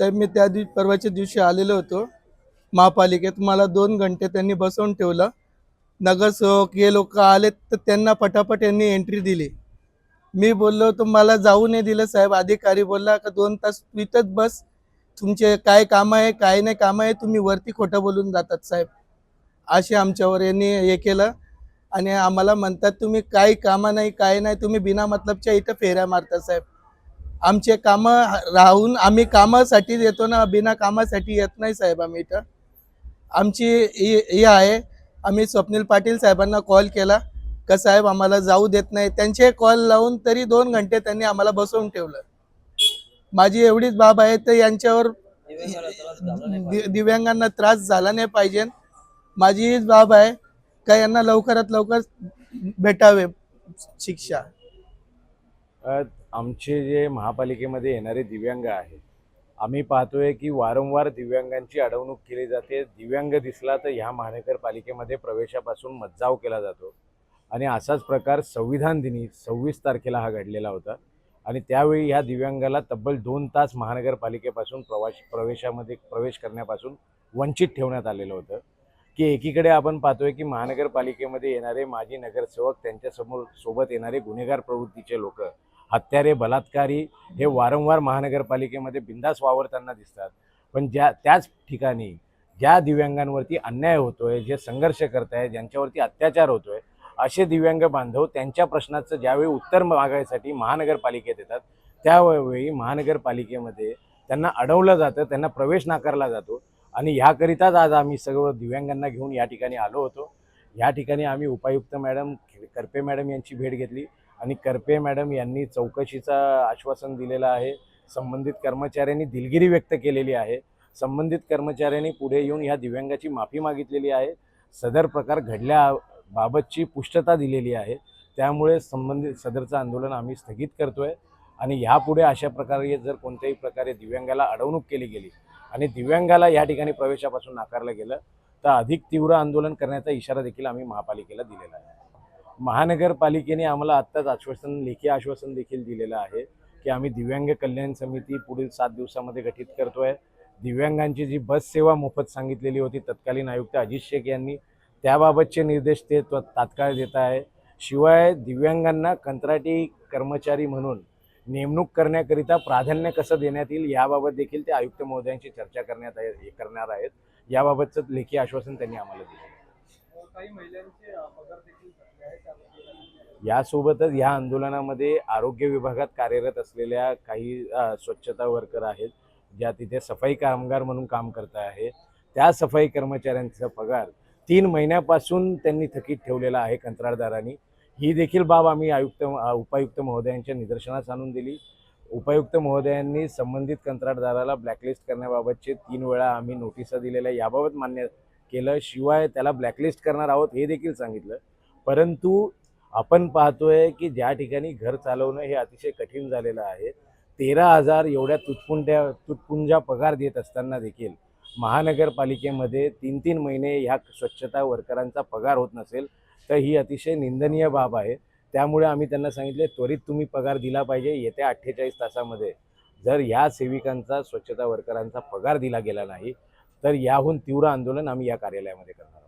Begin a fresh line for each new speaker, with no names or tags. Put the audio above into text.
साहेब मी त्या दिव परवाच्या दिवशी आलेलो होतो. महापालिकेत मला दोन घंटे त्यांनी बसवून ठेवलं. नगरसेवक हे लोक आले तर त्यांना पटापट यांनी एंट्री दिली. मी बोललो तर मला जाऊ नाही दिलं साहेब. अधिकारी बोलला का दोन तास तिथंच बस. तुमचे काय कामं आहे काय नाही कामं आहे तुम्ही वरती खोटं बोलून जातात साहेब. असे आमच्यावर यांनी हे केलं. आणि आम्हाला म्हणतात तुम्ही काही कामं नाही काय नाही तुम्ही बिना मतलबच्या इथं फेऱ्या मारता साहेब. आमचे कामं राहून आम्ही कामासाठी येतो ना बिना कामासाठी येत नाही साहेब आम्ही इथं. आमची ही आहे. आम्ही स्वप्नील पाटील साहेबांना कॉल केला. का साहेब आम्हाला जाऊ देत नाही. त्यांचे कॉल लावून तरी दोन घंटे त्यांनी आम्हाला बसवून ठेवलं. माझी एवढीच बाब आहे तर यांच्यावर दि- दिव्यांगांना त्रास झाला नाही पाहिजे. माझी हीच बाब आहे का यांना लवकरात लवकर भेटावे शिक्षा.
आमचे जे महापालिकेमध्ये येणारे दिव्यांग आहेत आम्ही पाहतोय की वारंवार दिव्यांगांची अडवणूक केली जाते. दिव्यांग दिसला तर ह्या महानगरपालिकेमध्ये प्रवेशापासून मज्जाव केला जातो. आणि असाच प्रकार संविधान दिनी सव्वीस तारखेला हा घडलेला होता. आणि त्यावेळी ह्या दिव्यांगाला तब्बल दोन तास महानगरपालिकेपासून प्रवास प्रवेशामध्ये प्रवेश करण्यापासून वंचित ठेवण्यात आलेलं होतं. की एकीकडे आपण पाहतोय की महानगरपालिकेमध्ये येणारे माजी नगरसेवक त्यांच्यासमोर सोबत येणारे गुन्हेगार प्रवृत्तीचे लोक हत्यारे बलात्कारी हे वारंवार महानगरपालिकेमध्ये बिंदास वावरताना दिसतात. पण ज्या त्याच ठिकाणी ज्या दिव्यांगांवरती अन्याय होतोय जे संघर्ष करत आहे ज्यांच्यावरती अत्याचार होतोय असे दिव्यांग बांधव त्यांच्या प्रश्नाचं ज्यावेळी उत्तर मागायसाठी महानगरपालिकेत येतात त्यावेळी महानगरपालिकेमध्ये त्यांना अडवलं जातं त्यांना प्रवेश नाकारला जातो आणि ह्याकरिताच आज आम्ही सर्व दिव्यांगांना घेऊन या ठिकाणी आलो होतो. या ठिकाणी आम्ही उपायुक्त मॅडम करपे मॅडम यांची भेट घेतली. आणि करपे मॅडम यांनी चौकशीचं आश्वासन दिलेलं आहे. संबंधित कर्मचाऱ्यांनी दिलगिरी व्यक्त केलेली आहे. संबंधित कर्मचाऱ्यांनी पुढे येऊन ह्या दिव्यांगाची माफी मागितलेली आहे. सदर प्रकार घडल्याबाबतची पुष्टता दिलेली आहे. त्यामुळे संबंधित सदरचं आंदोलन आम्ही स्थगित करतो आहे आणि ह्यापुढे अशा प्रकारे जर कोणत्याही प्रकारे दिव्यांगाला अडवणूक केली गेली आणि दिव्यांगाला या ठिकाणी प्रवेशापासून नाकारलं गेलं तर अधिक तीव्र आंदोलन करण्याचा इशारा देखील आम्ही महापालिकेला दिलेला आहे. महानगरपालिकेने आम्हाला आत्ताच आश्वासन लेखी आश्वासन देखील दिलेलं आहे की आम्ही दिव्यांग कल्याण समिती पुढील सात दिवसामध्ये गठीत आहे दिव्यांगांची जी बस सेवा मोफत सांगितलेली होती तत्कालीन आयुक्त अजित शेख यांनी त्याबाबतचे निर्देश ते तात्काळ देत आहे. शिवाय दिव्यांगांना कंत्राटी कर्मचारी म्हणून नेमणूक करण्याकरिता प्राधान्य कसं देण्यात येईल याबाबत देखील ते आयुक्त महोदयांशी चर्चा करण्यात आहे हे करणार आहेत. याबाबतचं लेखी आश्वासन त्यांनी आम्हाला दिलं
काही महिलांचे पगार देखील
यासोबतच या आंदोलनामध्ये आरोग्य विभागात कार्यरत असलेल्या काही स्वच्छता वर्कर आहेत ज्या तिथे सफाई कामगार म्हणून काम करत आहे. त्या सफाई कर्मचाऱ्यांचा पगार तीन महिन्यापासून त्यांनी थकीत ठेवलेला आहे कंत्राटदारांनी. ही देखील बाब आम्ही आयुक्त उपायुक्त महोदयांच्या निदर्शनास आणून दिली. उपायुक्त महोदयांनी संबंधित कंत्राटदाराला ब्लॅकलिस्ट करण्याबाबतचे तीन वेळा आम्ही नोटिसा दिलेल्या याबाबत मान्य केलं शिवाय त्याला ब्लॅकलिस्ट करणार आहोत हे देखील सांगितलं. परंतु आपण पाहतोय की ज्या ठिकाणी घर चालवणं हे अतिशय कठीण झालेलं आहे तेरा हजार एवढ्या तुटपुंड्या तुटपुंजा पगार देत असताना देखील महानगरपालिकेमध्ये तीन तीन महिने ह्या स्वच्छता वर्करांचा पगार होत नसेल तर ही अतिशय निंदनीय बाब आहे. त्यामुळे आम्ही त्यांना सांगितले त्वरित तुम्ही पगार दिला पाहिजे येत्या अठ्ठेचाळीस तासामध्ये. जर या सेविकांचा स्वच्छता वर्करांचा पगार दिला गेला नाही तर याहून तीव्र आंदोलन आम्ही या कार्यालयामध्ये करणार